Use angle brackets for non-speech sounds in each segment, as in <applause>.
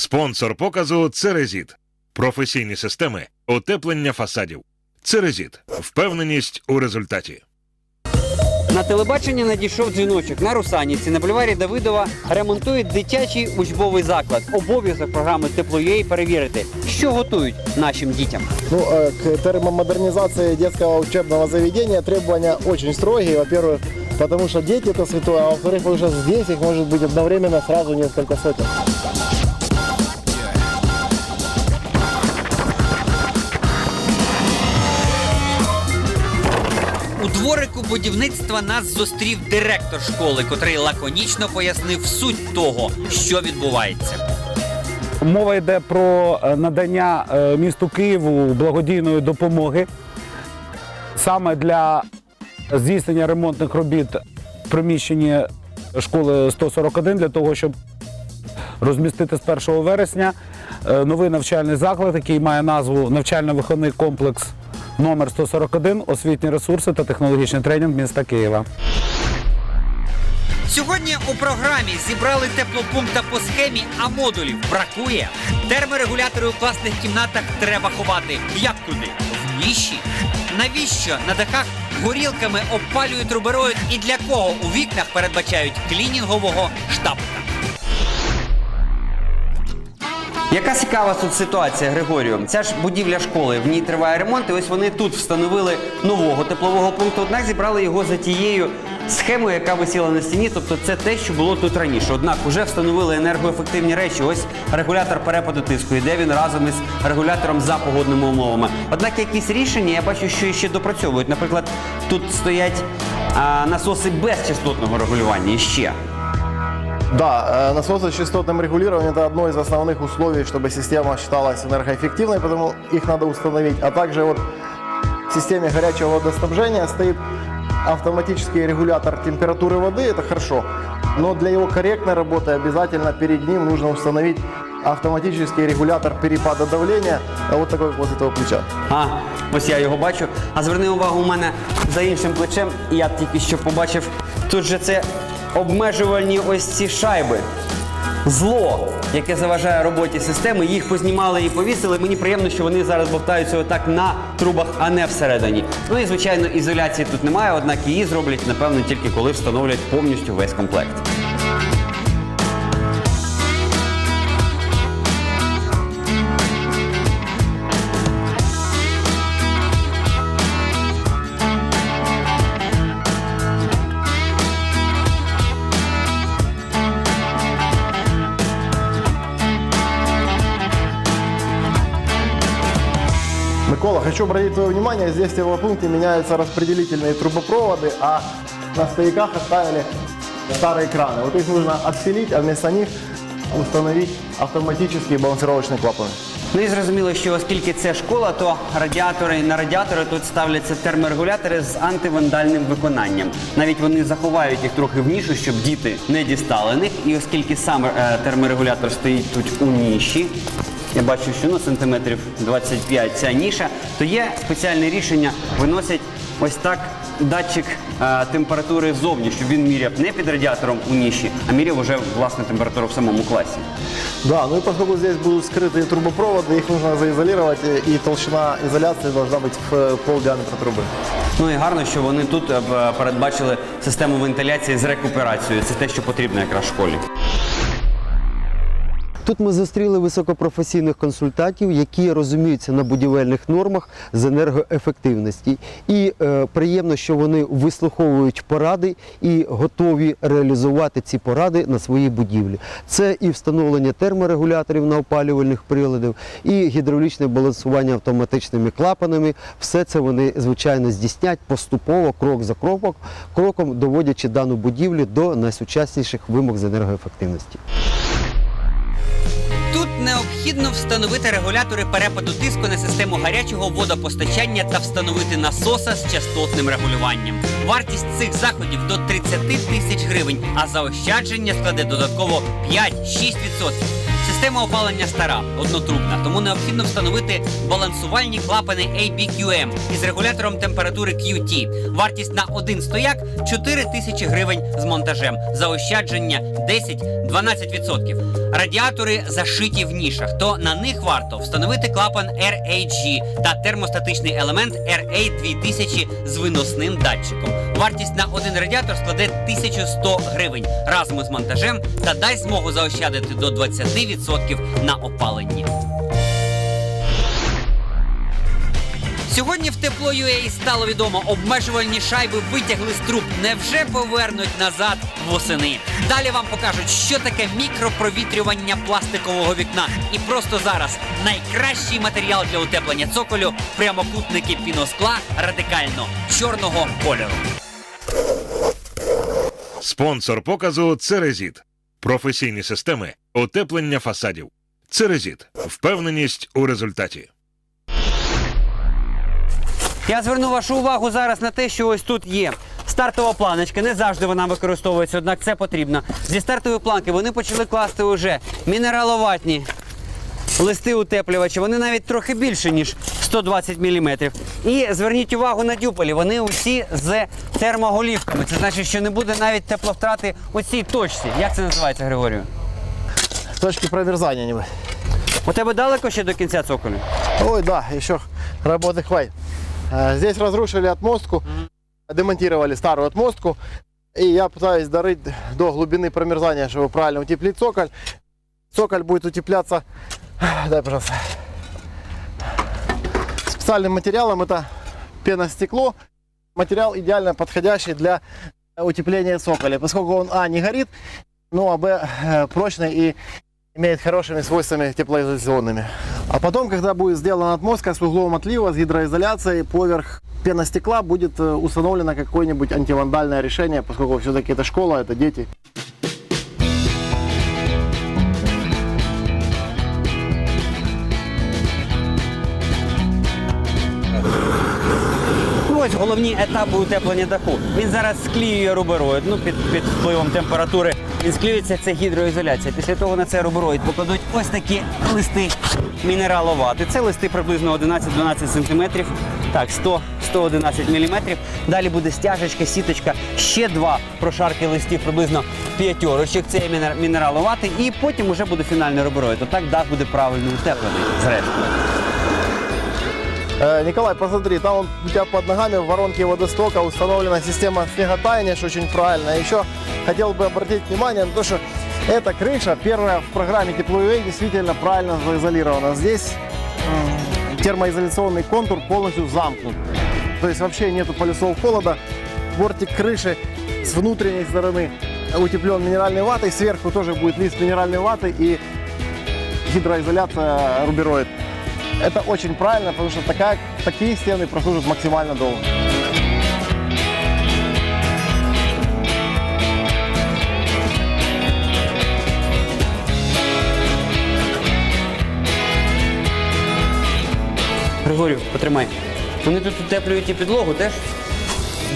Спонсор показу Церезіт. Професійні системи утеплення фасадів. Церезіт. Впевненість у результаті. На телебачення надійшов дзвіночок. На Русанівці на бульварі Давидова ремонтують дитячий учбовий заклад. Обов'язок програми Тепло.ua перевірити, що готують нашим дітям. Ну, э, к термомодернизации детского учебного заведения требования очень строгие. Во-первых, потому что дети это святое, а во-вторых, потому что здесь их может быть одновременно сразу несколько сотен. Дворику будівництва нас зустрів директор школи, котрий лаконічно пояснив суть того, що відбувається. Мова йде про е, надання е, місту Києву благодійної допомоги саме для здійснення ремонтних робіт в приміщенні школи 141 для того, щоб розмістити з 1 вересня е, новий навчальний заклад, який має назву навчально-виховний комплекс номер 141 освітні ресурси та технологічний тренінг міста Києва. Сьогодні у програмі зібрали теплопункта по схемі, а модулів бракує. Терморегулятори у класних кімнатах треба ховати. Як туди? В ніші? Навіщо на дахах горілками обпалюють рубероїд і для кого у вікнах передбачають клінінгового штапка? Яка цікава тут ситуація, Григорію? Ця ж будівля школи, в ній триває ремонт, і ось вони тут встановили нового теплового пункту, однак зібрали його за тією схемою, яка висіла на стіні. Тобто це те, що було тут раніше. Однак вже встановили енергоефективні речі. Ось регулятор перепаду тиску. Йде він разом із регулятором за погодними умовами. Однак якісь рішення я бачу, що ще допрацьовують. Наприклад, тут стоять а, насоси безчастотного регулювання. І ще. Да, э, насосы с частотным регулированием это одно из основных условий, чтобы система считалась энергоэффективной, потому их надо установить. А также вот в системе горячего водоснабжения стоит автоматический регулятор температуры воды, это хорошо. Но для его корректной работы обязательно перед ним нужно установить автоматический регулятор перепада давления, а вот такой вот этого плеча. А, ось я його бачу. А зверни увагу, у мене за іншим плечем, я тільки що побачив, тут же це обмежувальні ось ці шайби. Зло, яке заважає роботі системи, їх познімали і повісили. Мені приємно, що вони зараз бовтаються отак на трубах, а не всередині. Ну і звичайно, ізоляції тут немає, однак її зроблять, напевно, тільки коли встановлять повністю весь комплект. хочу обратить твое внимание, здесь в теплопункте меняются распределительные трубопроводы, а на стояках оставили старые краны. Вот их нужно отпилить, а вместо них установить автоматические балансировочные клапаны. Ну і зрозуміло, що оскільки це школа, то радіатори на радіатори тут ставляться терморегулятори з антивандальним виконанням. Навіть вони заховають їх трохи в нішу, щоб діти не дістали них. І оскільки сам е, терморегулятор стоїть тут у ніші, я бачу, що ну сантиметрів 25 ця ніша, то є спеціальне рішення, виносять ось так датчик е, температури ззовні, щоб він міряв не під радіатором у ніші, а міряв уже власне температуру в самому класі. Да, ну и поскольку здесь будут скрытые трубопроводы, их нужно заизолировать, э, и толщина изоляции должна быть в э, пол диаметра трубы. Ну і гарно, що вони тут е, б- передбачили систему вентиляції з рекуперацією. Це те, що потрібно якраз в школі. Тут ми зустріли високопрофесійних консультантів, які розуміються на будівельних нормах з енергоефективності. І е, приємно, що вони вислуховують поради і готові реалізувати ці поради на своїй будівлі. Це і встановлення терморегуляторів на опалювальних приладів, і гідравлічне балансування автоматичними клапанами. Все це вони звичайно здійснять поступово, крок за кроком, кроком доводячи дану будівлю до найсучасніших вимог з енергоефективності. Необхідно встановити регулятори перепаду тиску на систему гарячого водопостачання та встановити насоса з частотним регулюванням. Вартість цих заходів до 30 тисяч гривень, а заощадження складе додатково 5-6%. Система опалення стара, однотрубна, тому необхідно встановити балансувальні клапани ABQM із регулятором температури QT. Вартість на один стояк 4 тисячі гривень з монтажем. Заощадження 10-12%. Радіатори зашиті в нішах, то на них варто встановити клапан RAG та термостатичний елемент RA2000 з виносним датчиком. Вартість на один радіатор складе 1100 гривень разом із монтажем та дасть змогу заощадити до 20% на опаленні. Сьогодні в тепло UA стало відомо, обмежувальні шайби витягли з труб. Невже повернуть назад восени? Далі вам покажуть, що таке мікропровітрювання пластикового вікна. І просто зараз найкращий матеріал для утеплення цоколю прямокутники піноскла радикально чорного кольору. Спонсор показу Церезіт. Професійні системи утеплення фасадів. Церезіт. Впевненість у результаті. Я зверну вашу увагу зараз на те, що ось тут є стартова планочка. Не завжди вона використовується, однак це потрібно. Зі стартової планки вони почали класти уже мінераловатні листи утеплювача. Вони навіть трохи більше, ніж 120 мм. І зверніть увагу на дюполі. Вони усі з термоголівками. Це значить, що не буде навіть тепловтрати у цій точці. Як це називається, Григорію? Точки промерзания не У тебе далеко ще до кінця цоколю? Ой, да, еще работы хватит. А, Здесь разрушили отмостку, демонтировали старую отмостку. И я пытаюсь дорыть до глубины промерзания, чтобы правильно утеплить цоколь. Цоколь будет утепляться, <sighs> дай, пожалуйста, специальным материалом. Это пеностекло. Материал идеально подходящий для утепления цоколя, поскольку он, а, не горит, ну, а, б, э, прочный и имеет хорошими свойствами теплоизоляционными. А потом, когда будет сделана отмостка с углом отлива, с гидроизоляцией, поверх пеностекла будет э, установлено какое-нибудь антивандальное решение, поскольку все-таки это школа, это дети. Головні етапи утеплення даху. Він зараз склеює рубероїд, ну під, під впливом температури. Він склеюється, це гідроізоляція. Після того на цей рубероїд покладуть ось такі листи мінераловати. Це листи приблизно 11-12 см. Так, 100-111 мм. Далі буде стяжечка, сіточка, ще два прошарки листів, приблизно п'ятьорочок. Це мінераловати. І потім вже буде фінальний рубероїд. Отак дах буде правильно утеплений, зрештою. Э, Николай, посмотри, там у тебя под ногами в воронке водостока установлена система снеготаяния, что очень правильно. Еще хотел бы обратить внимание на то, что эта крыша, первая в программе Тепловей, действительно правильно заизолирована. Здесь термоизоляционный контур полностью замкнут. То есть вообще нету полюсов холода. Бортик крыши с внутренней стороны утеплен минеральной ватой, сверху тоже будет лист минеральной ваты и гидроизоляция рубероид. Это очень правильно, потому что такая, такие стены прослужат максимально долго. Григорію, потримай. Вони тут утеплюють і підлогу теж.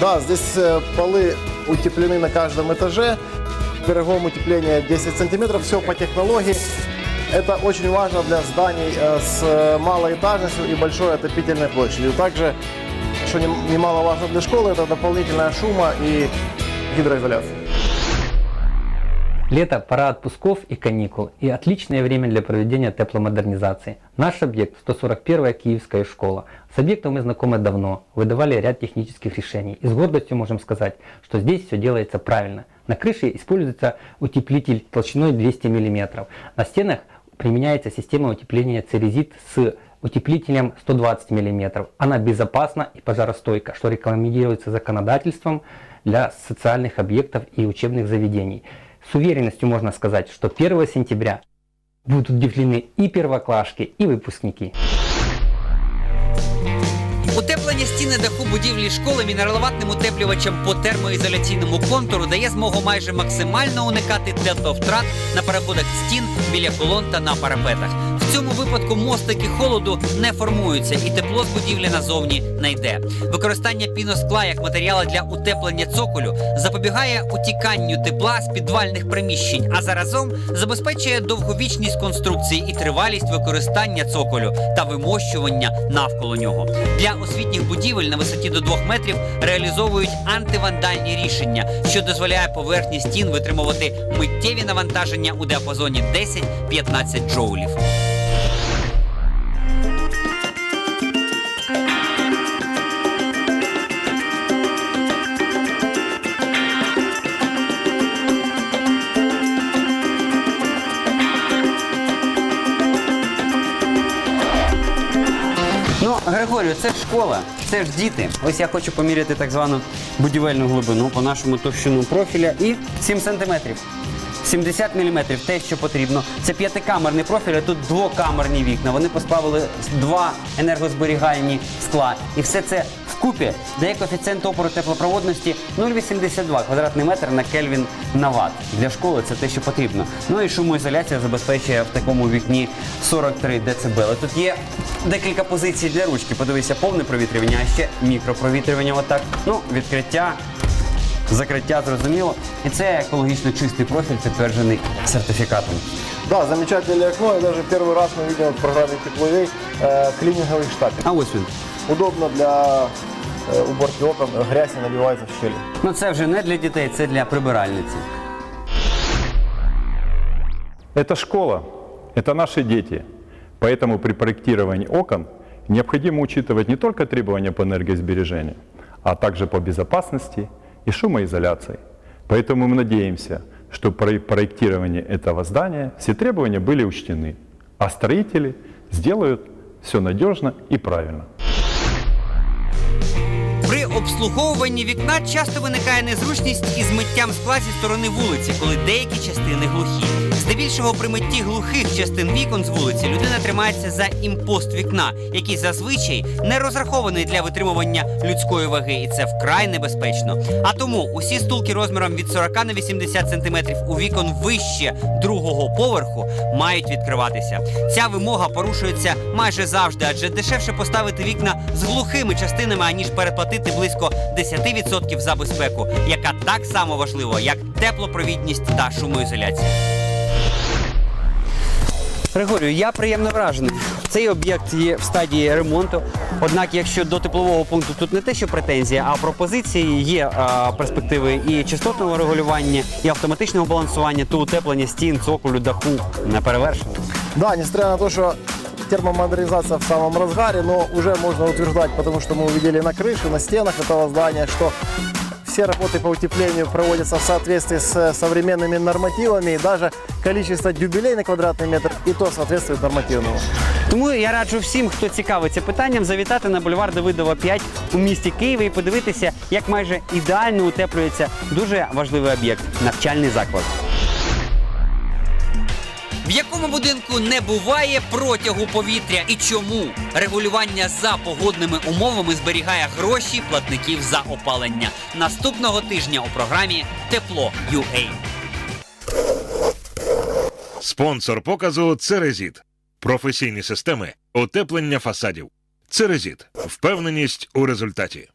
Да, здесь э, полы утеплены на каждом этаже. Берегом утепления 10 сантиметров. Все по технологии. Это очень важно для зданий э, с э, малоэтажностью и большой отопительной площадью. Также, что нем- немаловажно для школы, это дополнительная шума и гидроизоляция. Лето – пора отпусков и каникул, и отличное время для проведения тепломодернизации. Наш объект – 141-я Киевская школа. С объектом мы знакомы давно, выдавали ряд технических решений. И с гордостью можем сказать, что здесь все делается правильно. На крыше используется утеплитель толщиной 200 мм. На стенах применяется система утепления Церезит с утеплителем 120 мм. Она безопасна и пожаростойка, что рекомендуется законодательством для социальных объектов и учебных заведений. С уверенностью можно сказать, что 1 сентября будут удивлены и первоклашки, и выпускники. Утеплення стіни даху будівлі школи мінераловатним утеплювачем по термоізоляційному контуру дає змогу майже максимально уникати тепловтрат на переходах стін біля колон та на парапетах. Цьому випадку мостики холоду не формуються і тепло з будівлі назовні не йде. Використання піноскла як матеріалу для утеплення цоколю запобігає утіканню тепла з підвальних приміщень, а заразом забезпечує довговічність конструкції і тривалість використання цоколю та вимощування навколо нього. Для освітніх будівель на висоті до 2 метрів реалізовують антивандальні рішення, що дозволяє поверхні стін витримувати миттєві навантаження у діапазоні 10-15 джоулів. Григорію, це ж школа, це ж діти. Ось я хочу поміряти так звану будівельну глибину по нашому товщину профіля і 7 сантиметрів. 70 мм, те, що потрібно. Це п'ятикамерний профіль, а тут двокамерні вікна. Вони поставили два енергозберігальні скла. І все це вкупі дає коефіцієнт опору теплопроводності 0,82 квадратний метр на Кельвін на ватт. Для школи це те, що потрібно. Ну і шумоізоляція забезпечує в такому вікні 43 дБ. Тут є декілька позицій для ручки. Подивися, повне провітрювання, а ще мікропровітрювання. Отак. Ну, відкриття. Закриття зрозуміло. І це екологічно чистий профіль, підтверджений сертифікатом. Да, замечательное окно. И даже первый раз мы видим в программе Тепловей э, клининговый штапель. А ось він. Удобно для уборки окон, грязь не набивается в щели. Ну це вже не для дітей, це для прибиральниці. Это школа, это наши дети. Поэтому при проектировании окон необходимо учитывать не только требования по энергосбережению, а также по безопасности и шумоизоляции. Поэтому мы надеемся, что при проектировании этого здания все требования были учтены, а строители сделают все надежно и правильно. Обслуговуванні вікна часто виникає незручність із миттям скла зі сторони вулиці, коли деякі частини глухі. Здебільшого при митті глухих частин вікон з вулиці людина тримається за імпост вікна, який зазвичай не розрахований для витримування людської ваги, і це вкрай небезпечно. А тому усі стулки розміром від 40 на 80 см у вікон вище другого поверху мають відкриватися. Ця вимога порушується майже завжди, адже дешевше поставити вікна з глухими частинами, аніж переплатити близько 10% за безпеку, яка так само важлива, як теплопровідність та шумоізоляція. Григорію, я приємно вражений. Цей об'єкт є в стадії ремонту. Однак, якщо до теплового пункту тут не те, що претензія, а пропозиції є а, перспективи і частотного регулювання, і автоматичного балансування, то утеплення стін, цоколю, даху не перевершено. Да, несмотря на то, что термомодернизация в самом разгаре, но уже можно утверждать, потому что мы увидели на крыше, на стенах этого здания, что все работы по утеплению проводятся в соответствии с э, современными нормативами, и даже количество дюбелей на квадратный метр и то соответствует нормативному. Тому я раджу всім, хто цікавиться питанням, завітати на бульвар Давидова 5 у місті Києві і подивитися, як майже ідеально утеплюється дуже важливий об'єкт навчальний заклад. В якому будинку не буває протягу повітря і чому регулювання за погодними умовами зберігає гроші платників за опалення наступного тижня у програмі Тепло UA. Спонсор показу Церезіт. Професійні системи утеплення фасадів. Церезіт. Впевненість у результаті.